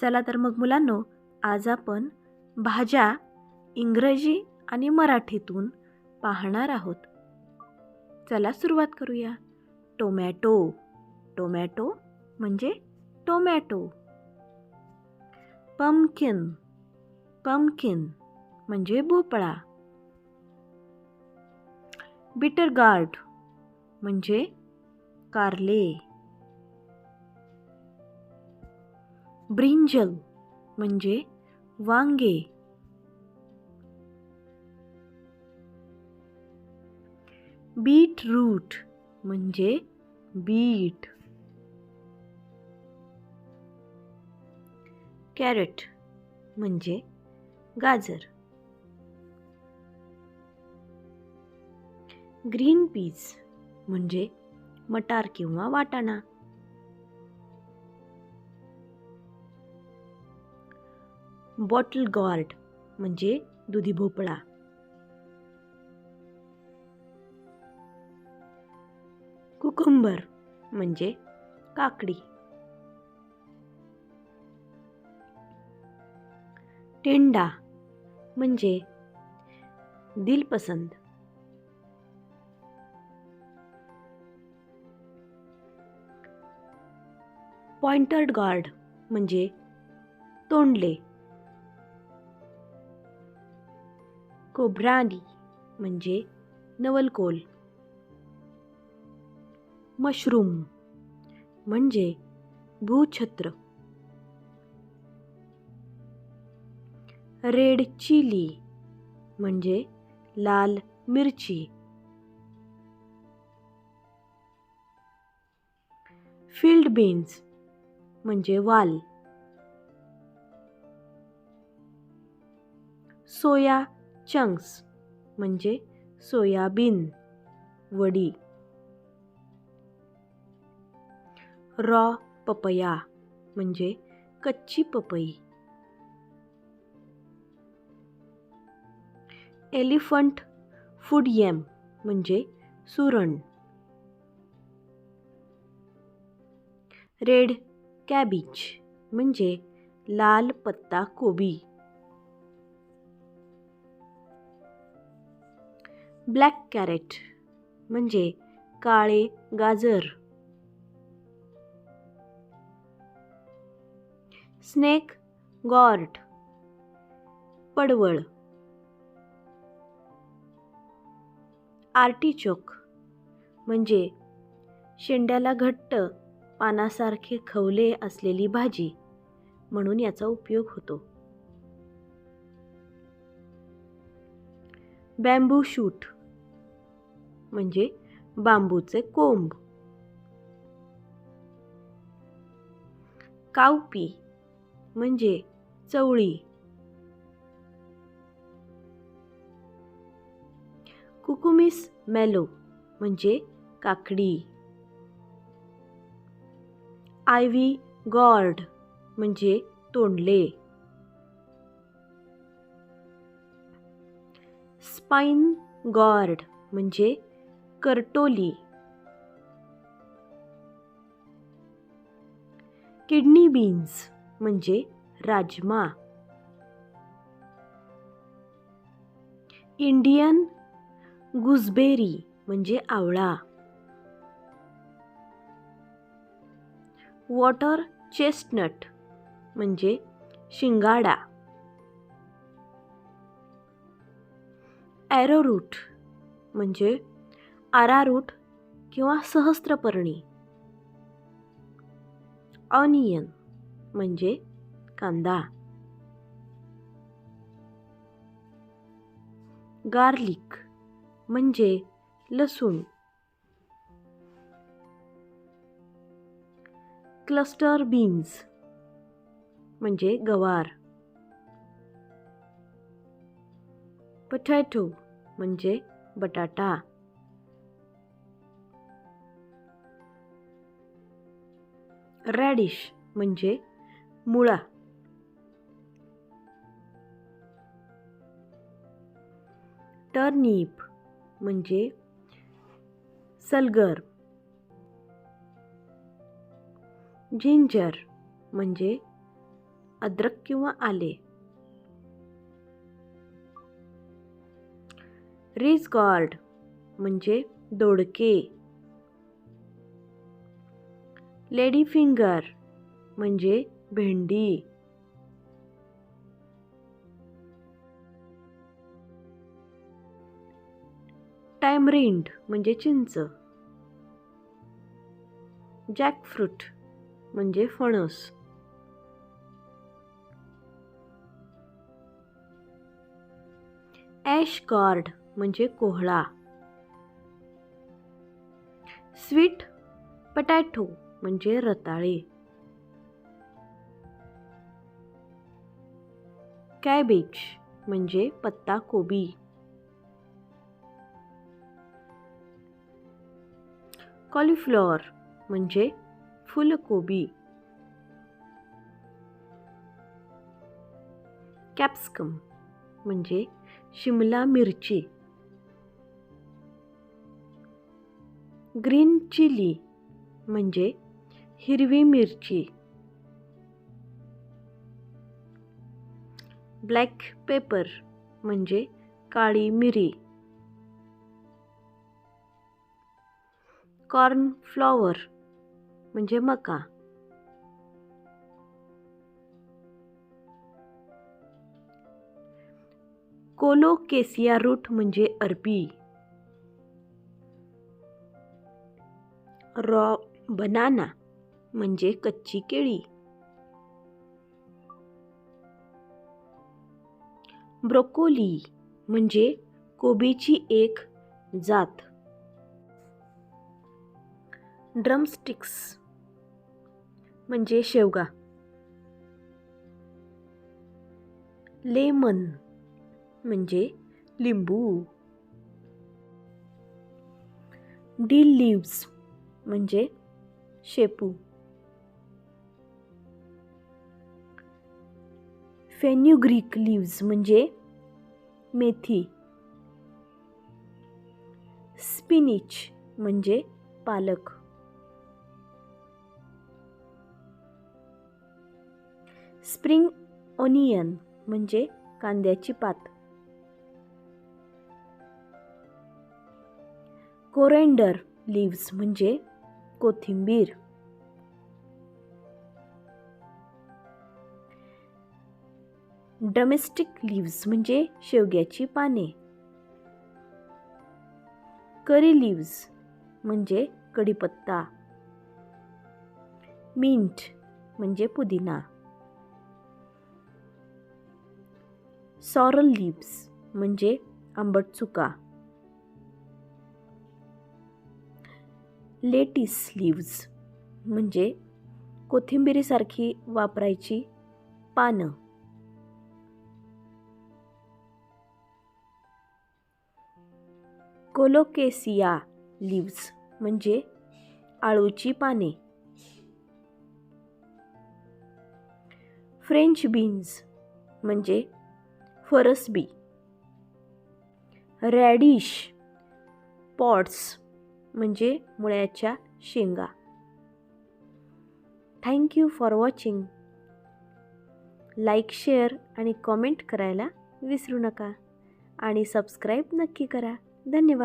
चला तर मग मुलांनो आज आपण भाज्या इंग्रजी आणि मराठीतून पाहणार आहोत. चला सुरुवात करूया. टोमॅटो. टोमॅटो म्हणजे टोमॅटो. पमकिन पमकिन म्हणजे भोपळा. बिटर गार्ड म्हणजे कारले. ब्रिंजल म्हणजे वांगे. बीट रूट म्हणजे बीट. कॅरेट म्हणजे गाजर. ग्रीन पीज म्हणजे मटार किंवा वाटाणा. बॉटल गॉर्ड, म्हणजे दुधी भोपळा. कुकुंबर, म्हणजे काकडी. टेंडा, म्हणजे दिलपसंद. पॉइंटर्ड गार्ड, म्हणजे तोंडले. कोब्रानी म्हणजे नवलकोल. मशरूम म्हणजे भूछत्र. रेड चिली म्हणजे लाल मिरची. फ़ील्ड बीन्स म्हणजे वाल. सोया चंक्स म्हणजे सोयाबीन, वडी. रॉ पपया, म्हणजे कच्ची पपई. एलिफंट फ़ूड यॅम, म्हणजे सुरण. रेड कॅबिज, म्हणजे लाल पत्ता कोबी. ब्लॅक कॅरेट म्हणजे काळे गाजर. स्नेक गॉर्ड पडवळ. आर्टिचोक म्हणजे शेंड्याला घट्ट पानासारखे खवले असलेली भाजी म्हणून याचा उपयोग होतो. बॅम्बू शूट म्हणजे बांबूचे कोंब. कावपी म्हणजे चवळी. कुकुमिस मेलो म्हणजे काकडी. आयव्ही गॉर्ड म्हणजे तोंडले. स्पाइन गॉर्ड म्हणजे करटोली. किडनी बीन्स म्हणजे राजमा. इंडियन गुजबेरी म्हणजे आवळा. वॉटर चेस्टनट म्हणजे शिंगाडा. ॲरोरूट म्हणजे आरारूट किंवा सहस्त्रपर्णी. ऑनियन म्हणजे कांदा. गार्लिक म्हणजे लसूण. क्लस्टर बीन्स म्हणजे गवार. पटॅटो म्हणजे बटाटा. रॅडिश म्हणजे मुळा. टर्निप म्हणजे सलगर. जिंजर म्हणजे अद्रक किंवा आले. रिज गार्ड म्हणजे दोडके. लेडी फिंगर म्हणजे भेंडी. टायमरिंड म्हणजे चिंच. जॅकफ्रूट म्हणजे फणस. ॲश गॉर्ड म्हणजे कोहळा. स्वीट पटॅटो म्हणजे रताळे. कॅबेज म्हणजे पत्ता कोबी. कॉलीफ्लॉवर म्हणजे फुलकोबी कॅप्सिकम म्हणजे शिमला मिरची. ग्रीन चिली म्हणजे हिरवी मिरची. ब्लॅक पेपर म्हणजे काळी मिरी. कॉर्न फ्लॉवर म्हणजे मका. कोलोकेसिया रूट म्हणजे अरबी. रॉ बनाना म्हणजे कच्ची केळी. ब्रोकोली म्हणजे कोबीची एक जात. ड्रमस्टिक्स म्हणजे शेवगा. लेमन म्हणजे लिंबू. डील लिव्स म्हणजे शेपू. फेन्युग्रीक लिव्स म्हणजे मेथी. स्पिनिच म्हणजे पालक. स्प्रिंग ओनियन म्हणजे कांद्याची पात. कोरेंडर लिव्स म्हणजे कोथिंबीर. डोमेस्टिक लिव्स म्हणजे शेवग्याची पाने. करी लिव्स म्हणजे कढीपत्ता. मिंट म्हणजे पुदिना. सॉरल लिव्स म्हणजे आंबट चुका. लेटिस लिव्ज म्हणजे कोथिंबिरीसारखी वापरायची पानं. कोलोकेसिया लिव्स म्हणजे आळूची पाने. फ्रेंच बीन्स म्हणजे फरसबी रॅडिश पॉट्स म्हणजे मुळ्याच्या शेंगा. Thank you for watching like share आणि कॉमेंट करायला विसरू नका. आणि सबस्क्राईब नक्की करा. धन्यवाद.